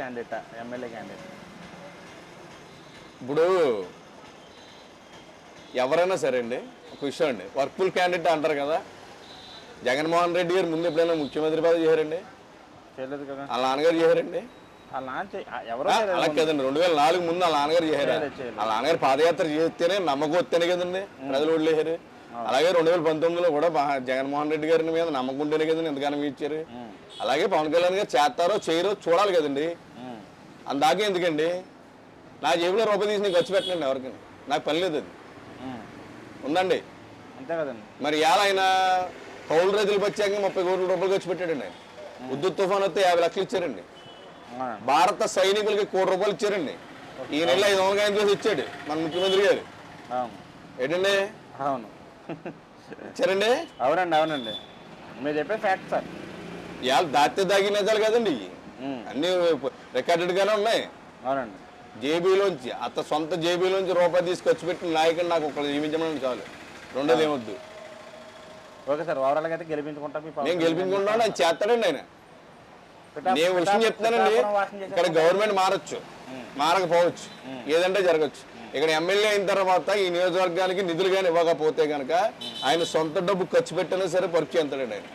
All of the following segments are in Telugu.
క్యాండిడేట్ ఎమ్మెల్యే క్యాండిడేట్ ఇప్పుడు ఎవరైనా సరే అండి ఒక విషయం అండి. వర్క్ఫుల్ క్యాండిడేట్ అంటారు కదా. జగన్మోహన్ రెడ్డి గారు ముందు ఎప్పుడైనా ముఖ్యమంత్రి పదవి చేశారండి? చేయలేదు కదా. వాళ్ళ నాన్నగారు చేశారండి? వాళ్ళ నాన్న ఎవరో అలా కదండి. రెండు వేల నాలుగు ముందు వాళ్ళ నాన్నగారు చేశారు. వాళ్ళ నాన్నగారు పాదయాత్ర చేస్తేనే నమ్మకం వస్తేనే కదండి ప్రజలు ఓట్లేశారు అలాగే రెండు వేల పంతొమ్మిదిలో కూడా జగన్మోహన్ రెడ్డి గారి మీద నమ్మకం ఉంటేనే కదండి ఎంతగానో ఇచ్చారు అలాగే పవన్ కళ్యాణ్ గారు చేస్తారో చేయరో చూడాలి కదండి. అందాకే ఎందుకండి? నా జేబులో రూపాయి తీసి నేను ఖర్చు పెట్టండి ఎవరికి నాకు పని లేదు అది. ఉందండి. అంతే కదండి. మరి ఇవాళ ఆయన కౌలు రైతులకు వచ్చాక ముప్పై కోట్ల రూపాయలు ఖర్చు పెట్టాడండి ఆయన. ఉద్దుత్ తుఫాన్ వస్తే యాభై లక్షలు ఇచ్చారండి. భారత సైనికులకి కోటి రూపాయలు ఇచ్చారండి. ఈ నెల ఐదు వందల చేసి ఇచ్చాడు మన ముఖ్యమంత్రి గారు. ఏంటండి? అవును. ఇచ్చారండి? అవునండి అవునండి. మీరు చెప్పే ఫ్యాక్ట్ సార్. ఇవాళ దాత్య దాగి నిజాలు కదండి. అన్నీ రికార్డెడ్గానే ఉన్నాయి. అవునండి. జేబీలోంచి అత్త సొంత జేబీలోంచి రూపాయి తీసి ఖర్చు పెట్టిన నాయకుడు నాకు ఒకళ్ళు జీవించమని చాలు. రెండోది ఏమొద్దు. ఓకే సార్ ఓవరాల్గా అయితే గెలిపించుకుంటాం నేను గెలిపించుకుంటాను ఆయన చేస్తాడండి ఆయన. నేను విషయం చెప్తానండి ఇక్కడ గవర్నమెంట్ మారచ్చు మారకపోవచ్చు ఏదంటే జరగచ్చు. ఇక్కడ ఎమ్మెల్యే అయిన తర్వాత ఈ నియోజకవర్గానికి నిధులు కానీ ఇవ్వకపోతే కనుక ఆయన సొంత డబ్బు ఖర్చు పెట్టినా సరే ఎంతడండి ఆయన.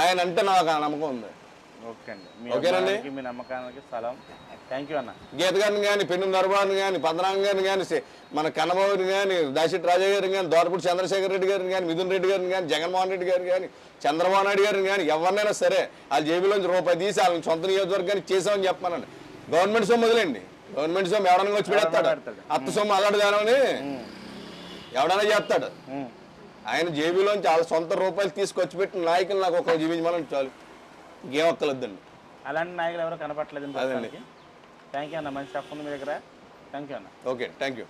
ఆయన అంటే నాకు ఆ నమ్మకం ఉంది. ఓకే అండి. ఓకేనండి? మీ నమ్మకానికి స్థలం థ్యాంక్ యూ అన్న. గీత గారిని కానీ పెన్ను నరబాబుని కానీ పద్మనాభం గారిని కానీ మన కన్నబాబుని కానీ దాశెట్టి రాజా గారిని కానీ దోరపూడి చంద్రశేఖర్ రెడ్డి గారిని కానీ మిథున్ రెడ్డి గారిని కానీ జగన్మోహన్ రెడ్డి గారిని కానీ చంద్రబాబు నాయుడు గారిని కానీ ఎవరినైనా సరే వాళ్ళ జేబులోంచి రూపాయి తీసి వాళ్ళని సొంత నియోజకవర్గానికి చేసామని చెప్పమనండి. గవర్నమెంట్ సొమ్ము వదిలేండి గవర్నమెంట్ సొమ్ము ఎవడన్నా వచ్చి పెడతాడు. అత్త సొమ్ము అల్లాడుదానని ఎవడైనా చేస్తాడు. ఉమ్, ఆయన జేబులోంచి వాళ్ళ సొంత రూపాయలు తీసుకొచ్చి పెట్టిన నాయకులు నాకు ఒక జీవించమని చాలు. ఇంకేం ఒక్కలొద్దండి అలాంటి నాయకులు ఎవరు కనపట్లేదు అదండి. థ్యాంక్ యూ అన్న మంచి స్టఫ్ ఉంది మీ దగ్గర. థ్యాంక్ యూ అన్న. Okay thank you